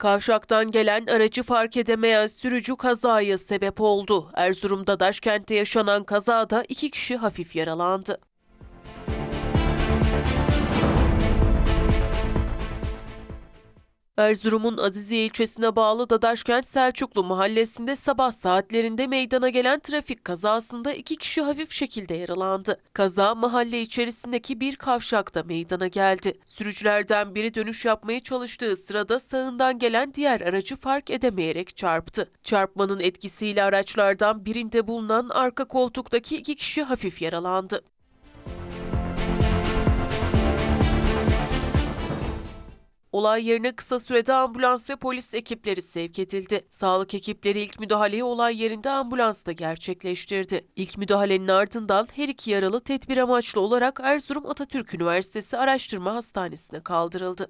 Kavşaktan gelen aracı fark edemeyen sürücü kazaya sebep oldu. Erzurum'da Daşkent'te yaşanan kazada iki kişi hafif yaralandı. Erzurum'un Aziziye ilçesine bağlı Dadaşkent Selçuklu mahallesinde sabah saatlerinde meydana gelen trafik kazasında iki kişi hafif şekilde yaralandı. Kaza mahalle içerisindeki bir kavşakta meydana geldi. Sürücülerden biri dönüş yapmaya çalıştığı sırada sağından gelen diğer aracı fark edemeyerek çarptı. Çarpmanın etkisiyle araçlardan birinde bulunan arka koltuktaki iki kişi hafif yaralandı. Olay yerine kısa sürede ambulans ve polis ekipleri sevk edildi. Sağlık ekipleri ilk müdahaleyi olay yerinde ambulansta gerçekleştirdi. İlk müdahalenin ardından her iki yaralı tedbir amaçlı olarak Erzurum Atatürk Üniversitesi Araştırma Hastanesi'ne kaldırıldı.